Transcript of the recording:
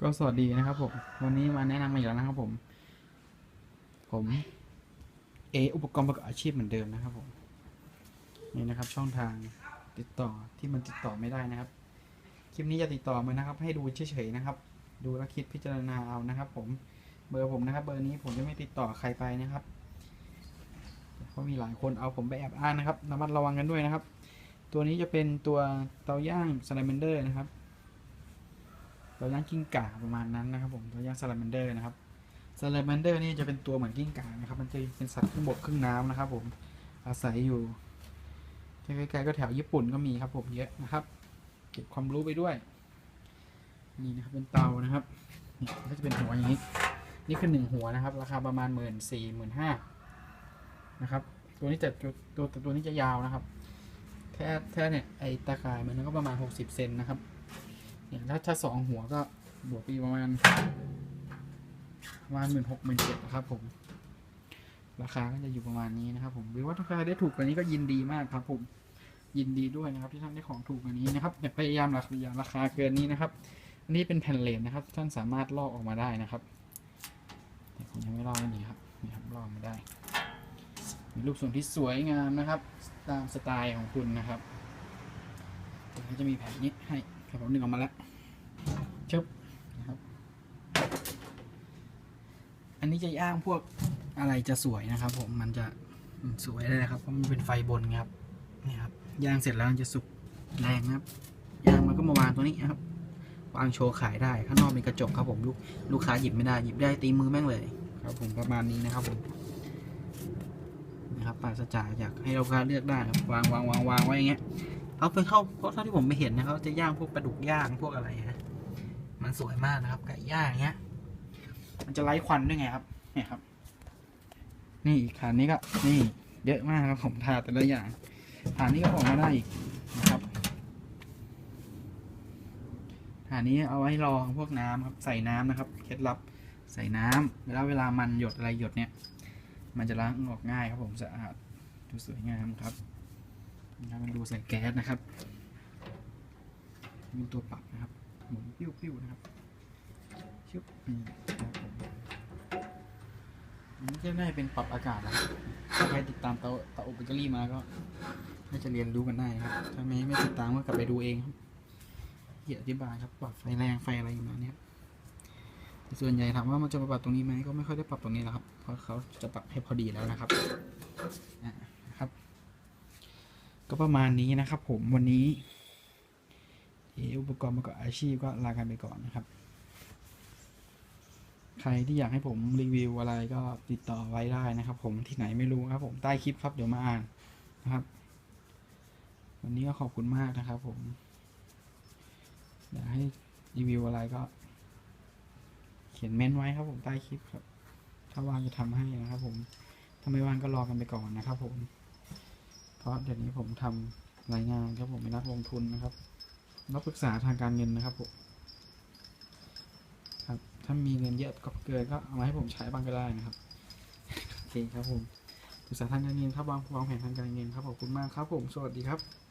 ก็สวัสดีนะครับผมวันนี้มาแนะนำมาอีกแล้วนะครับผม ผมเออุปกรณ์ประกอบอาชีพเหมือนเดิมนะครับผมนี่นะครับช่องทางติดต่อที่มันติดต่อไม่ได้นะครับ คลิปนี้จะติดต่อมานะครับ ให้ดูเฉยๆนะครับ ดูแล้วคิดพิจารณาเอานะครับ ผมเบอร์ผมนะครับ เบอร์นี้ผมจะไม่ติดต่อใครไปนะครับเพราะมีหลายคนเอาผมไปแอบอ้างนะครับระมัดระวังกันด้วยนะครับ ตัวนี้จะเป็นตัวเตาย่างสไลเมนเดอร์นะครับ เตาย่างกิ้งก่าประมาณนั้นนะครับผมเตาย่างสไลเมนเดอร์นะครับสไลเมนเดอร์นี่จะเป็นตัวเหมือนกิ้งก่านะครับ มันจะเป็นสัตว์ครึ่งบกครึ่งน้ำนะครับ ผมอาศัยอยู่ใกล้ๆก็แถวญี่ปุ่นก็มีครับ ผมเยอะนะครับ เก็บความรู้ไปด้วย นี่นะครับเป็นเตานะครับนี่ก็จะเป็นหัวอย่างนี้ นี่คือหนึ่งหัวนะครับ ราคาประมาณหมื่นสี่หมื่นห้านะครับ ตัวนี้จะตัวตัวตัวนี้จะยาวนะครับ แค่แค่เนี่ยไอตาข่ายมันก็ประมาณหกสิบเซนนะครับ เนี่ยถ้าถ้าสองหัวก็บวกปีประมาณประมาณหมื่นหกหมื่นเจ็ดนะครับ ผม ราคาก็จะอยู่ประมาณนี้นะครับ ผมหรือว่าถ้าใครได้ถูกกว่านี้ก็ยินดีมากครับ ผมยินดีด้วยนะครับ ที่ท่านได้ของถูกกว่านี้นะครับอย่าพยายามราคาราคาเกินนี้นะครับอันนี้เป็นแผ่นเลนนะครับ ท่านสามารถลอกออกมาได้นะครับแต่ผมยังไม่ลอกนนี้ครับนี่ครับลอกมาได้ มีรูปทรงที่สวยงามนะครับ ตามสไตล์ของคุณนะครับเดี๋ยวจะมีแผ่นนี้ให้ ครับผมนึงออกมาแล้วชึบนะครับอันนี้จะย่างพวกอะไรจะสวยนะครับ ผมมันจะสวยเลยนะครับเพราะมันเป็นไฟบนครับนี่ครับย่างเสร็จแล้วจะสุกแรงนะครับย่างมันก็มาวางตรงนี้นะครับวางโชว์ขายได้ข้างนอกเป็นกระจกครับผมลูกลูกค้าหยิบไม่ได้หยิบได้ตีมือแม่งเลย ครับ ผมประมาณนี้นะครับผมนะครับปราศจาอยากให้ลูกค้าเลือกได้ครับวางวางวางวางไว้อย่างเงี้ย เอาไปเข้าเพราะเท่าที่ผมไปเห็นนะเขาจะย่างพวกปลาดุกย่างพวกอะไรฮะมันสวยมากนะครับไก่ย่างเงี้ย มันจะไล่ควันด้วยไงครับ เนี่ยครับ นี่อีกฐานนี้ก็ นี่ เยอะมากครับผมทาแต่ละอย่างฐานนี้ก็ออกมาได้อีกนะครับฐานนี้เอาไว้รองพวกน้ำครับ ใส่น้ำนะครับเคล็ดลับใส่น้ำเวลาเวลามันหยดอะไรหยดเนี่ย มันจะล้างออกง่ายครับผมสะอาดดูสวยงามครับ นะครับมันดูใส่แก๊สนะครับมีตัวปรับนะครับหมุนปิ้วๆนะครับชุบนี่ครับผมอันนี้จะได้เป็นปรับอากาศนะถ้าใครติดตามเตาเตาอบเบเกอรี่มาก็น่าจะเรียนรู้กันได้ครับ ถ้าไม่ไม่ติดตามก็กลับไปดูเองครับที่อธิบายครับปรับไฟแรงไฟอะไรอยู่มาเนี่ยแต่ส่วนใหญ่ถามว่ามันจะมาปรับตรงนี้ไหมก็ไม่ค่อยได้ปรับตรงนี้แล้วครับ เพราะเขาจะปรับให้พอดีแล้วนะครับอะนะครับ ก็ประมาณนี้นะครับผมวันนี้อออุปกรณ์ประกอบอาชีพก็ลากันไปก่อนนะครับ ใครที่อยากให้ผมรีวิวอะไรก็ติดต่อไว้ได้นะครับ ผมที่ไหนไม่รู้ครับ ผมใต้คลิปครับเดี๋ยวมาอ่านนะครับ วันนี้ก็ขอบคุณมากนะครับ ผม อยากให้รีวิวอะไรก็ เขียนเม้นไว้ครับผมใต้คลิปครับ ถ้าว่างจะทำให้นะครับ ผมถ้าไม่ว่างก็รอกันไปก่อนนะครับ ผม ราะเดี๋ยวนี้ผมทำรายงานครับผมเป็นนักลงทุนนะครับนักปรึกษาทางการเงินนะครับผมครับ ถ้ามีเงินเยอะก็เกินก็เอามาให้ผมใช้บ้างก็ได้นะครับโอเคครับผมปรึกษาทางการเงินครับวางวางแผนทางการเงินครับขอบคุณมากครับผมสวัสดีครับ